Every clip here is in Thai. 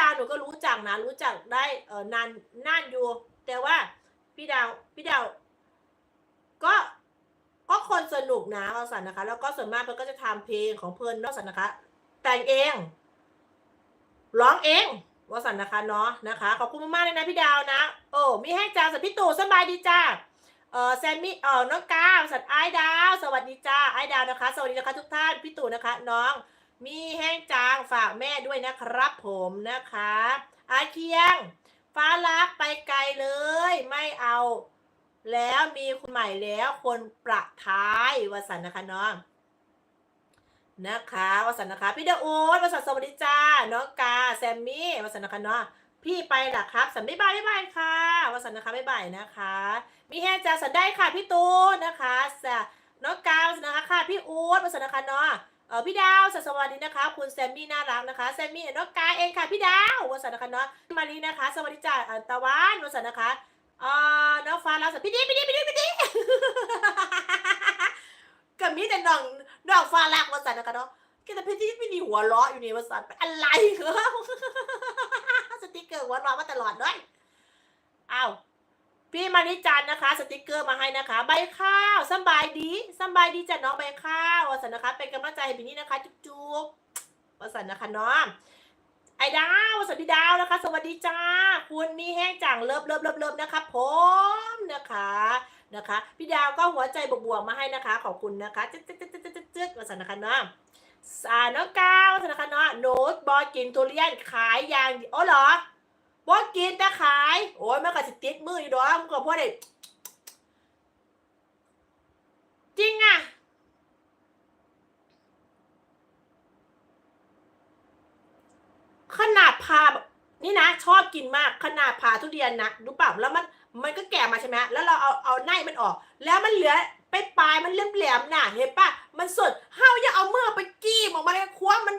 ดาวหนูก็รู้จักนะ รู้จักได้เออนานนานอยู่ แต่ว่าพี่ดาวพี่ดาว ก็ก็คนสนุกนะเอาสันนะคะ แล้วก็ส่วนมากเพิ่นก็จะทำเพลงของเพิ่นนอกสันนะคะ แต่งเองร้องเองว่าสันนะคะเนาะนะคะขอบคุณมากๆเลยนะพี่ดาวนะโอ้มีให้จ้าสัตว์พี่ตู่สบายดีจ้าเออแซมมี่เออน้องก้าวสัตว์ไอ้ดาว สวัสดีจ้าไอ้ดาวนะคะ สวัสดีนะคะทุกท่านพี่ตู่นะคะ น้อง มีแห้งจางฝากแม่ด้วยนะครับผมนะคะอาเคียง ฟ้ารักไปไกลเลย ไม่เอา แล้วมีคนใหม่แล้วคนประท้ายวสันนะคะน้องนะคะวสันนะคะพี่เดอูดวสันสวัสดีจ้าน้องกาแซมมี่วสันนะคะเนาะพี่ไปละครับ สันบ๊ายบายบ๊ายบายค่ะวสันนะคะบ๊ายบายนะคะ มีแห้งจางสันได้ค่ะพี่ตูนนะคะสะน้องกาวสันนะคะค่ะพี่อูดวสันนะคะเนาะ เออพี่ดาวสวัสดีนะคะ คุณแซมมี่น่ารักนะคะแซมมี่น้องกาเองค่ะพี่ดาววันสันนะคะเนาะมารีนะคะ สวัสดีจ้าอันตะวันวันสันนะคะเออน้องฟ้ารักสัพี่ดีพี่ดีพี่ดีพี่ดีก็มีแต่น้องน้องฟ้ารักวันสันนะคะเนาะก็แต่พี่ดีพี่ดีหัวเราะอยู่นี่วันสันเป็นอะไรเหรอสติ๊กเกอร์หัวเราะมาตลอดด้วยอ้าว พี่มานิจันนะคะ สติกเกอร์มาให้นะคะ ใบข้าวสบายดีสบายดีจ้ะน้องใบข้าวสันนะคะ เป็นกำลังใจให้พี่นี่นะคะ จุ๊บจุ๊บวสันนะคะน้องไอ้ดาววสันพี่ดาวนะคะ สวัสดีจ้า คุณมีแห้งจังเลิฟเลิฟเลิฟเลิฟนะคะผมนะคะนะคะ พี่ดาวก็หัวใจบวกๆมาให้นะคะ ขอบคุณนะคะจึ๊ดจึ๊ดจึ๊ดจึ๊ดจึ๊ดจึ๊ดวสันนะคะน้องสาน้องก้าวสันนะคะน้องโน้ตบอลกินทุเรียนขายยางอ๋อเหรอ บ่กินแต่ขาย โอ้ยมันก็สิติดมืออยู่ดอกมันก็พอได้จริงอะขนาดพานี่นะ ชอบกินมากขนาดผ่าทุเรียนนะรู้เปล่าแล้วมันมันก็แก่มาใช่ไหมแล้วเราเอาเอาในมันออก แล้วมันเหลือไปปลายมันเลี่ยมแหลมๆน่ะ เห็นปะมันสดเฮาอย่าเอาเมื่อไปกี้ออกมาเลยคว้ามัน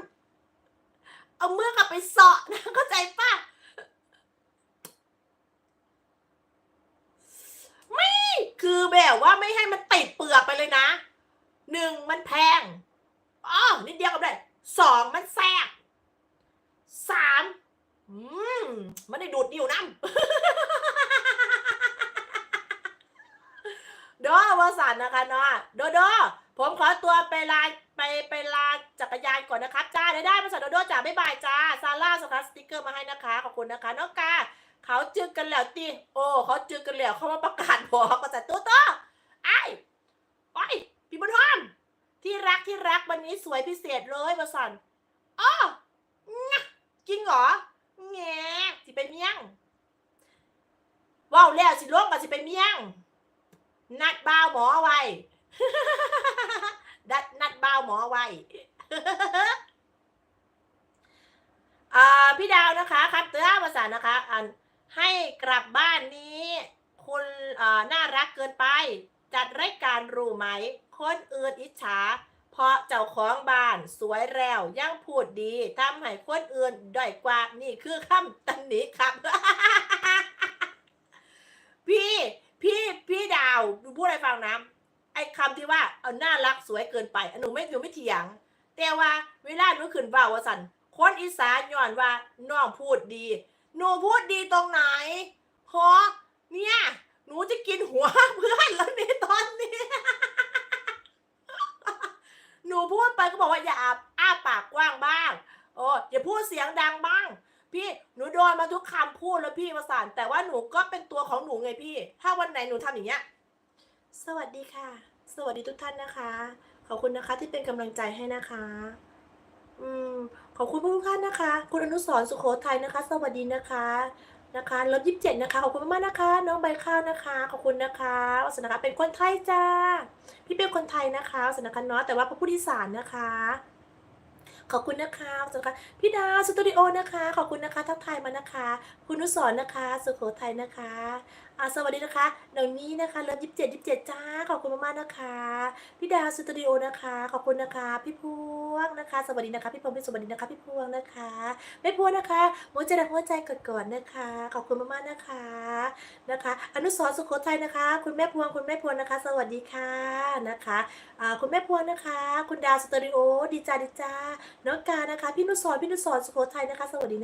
เอาเมื่อกลับไปเสาะนะเข้าใจปะ คือแบบว่าไม่ให้มันติดเปลือกไปเลยนะหนึ่งมันแพงอ๋อนิดเดียวกับได้สองมันแซกสามอืมมันได้ดูดนิ้วน้ำโดวสันนะคะเนาะโดโดผมขอตัวไปลาไปไปลาจักรยานก่อนนะครับจ้าได้ได้ภาษาโดโดจ้าบ๊ายบายจ้าซาร่าสครับสติกเกอร์มาให้นะคะขอบคุณนะคะน้องกา เขาจึกกันแล้วตีโอ้เขาจึกกันแล้วเขามาประกาศบอกก็จะตัวโตไอ้ไอ้พี่บุญธรรมที่รักที่รักวันนี้สวยพิเศษเลยมาสันอ้องะจริงเหรอแงสิเป็นเมี่ยงว้าวแล้วสิลงกับสิเป็นเมี่ยง นัดบ่าวหมอไว้นัดนัดบ่าวหมอไว้อ่าพี่ดาวนะคะครับเตือนภาษานะคะอัน ให้กลับบ้านนี้ คุณอ่าน่ารักเกินไป จัดรายการรู้ไหม คนอื่นอิจฉา เพราะเจ้าของบ้านสวยแล้วยังพูดดีทำให้คนอื่นด้อยกว่านี่คือคำตันหนิครับ พี่พี่พี่ดาวดูพูดอะไรฟังนะไอ้คำที่ว่าเอาน่ารักสวยเกินไปหนูไม่หนูไม่เถียง แต่ว่าเวลาหนูขึ้นว่าวสันคนอีสานย้อนว่าน้องพูดดี หนูพูดดีตรงไหนฮะเนี่ย หนูจะกินหัวเพื่อนแล้วนี่ตอนนี้ หนูพูดไปก็บอกว่าอย่าอาอ้าปากกว้างบ้างโอ้อย่าพูดเสียงดังบ้าง พี่หนูโดนมาทุกคำพูดแล้วพี่ประสานแต่ว่าหนูก็เป็นตัวของหนูไงพี่ ถ้าวันไหนหนูทำอย่างเงี้ย สวัสดีค่ะ สวัสดีทุกท่านนะคะ ขอบคุณนะคะที่เป็นกำลังใจให้นะคะ อืม อบคุณทุกท่านนะคะ คุณอนุสรสุโขทัยนะคะ สวัสดีนะคะนะคะลบยีิบเจ็ดนะคะ ขอบคุณมากๆนะคะ น้องใบข้าวนะคะ ขอบคุณนะคะวัสนะคะเป็นคนไทยจ้า พี่เป็นคนไทยนะคะวัสนะคะเนาะแต่ว่าพระผู้ดีสารนะคะ ขอบคุณนะคะสนะคะพี่ดาวสตูดิโอนะคะ ขอบคุณนะคะทักทายมานะคะ คุณนุสรณ์นะคะ สุโขทัยนะคะอาสวัสดีนะคะเดี๋ยวนี้นะคะเลิฟยิบเจ็ดยิบเจ็ดจ้าขอบคุณมากๆนะคะพี่ดาวสตูดิโอนะคะ ขอบคุณนะคะ พี่พวงนะคะ สวัสดีนะคะ พี่พงศ์พี่สวัสดีนะคะ พี่พวงนะคะแม่พวงนะคะหัวใจหัวใจกดก่อนนะคะ ขอบคุณมากๆนะคะนะคะ อนุสรณ์สุโขทัยนะคะ คุณแม่พวงคุณแม่พวงนะคะ สวัสดีค่ะนะคะคุณแม่พวงนะคะ คุณดาวสตูดิโอดีจ้าดีจ้าน้องกานะคะ พี่นุสรพี่นุสรสุโขทัยนะคะ สวัสดี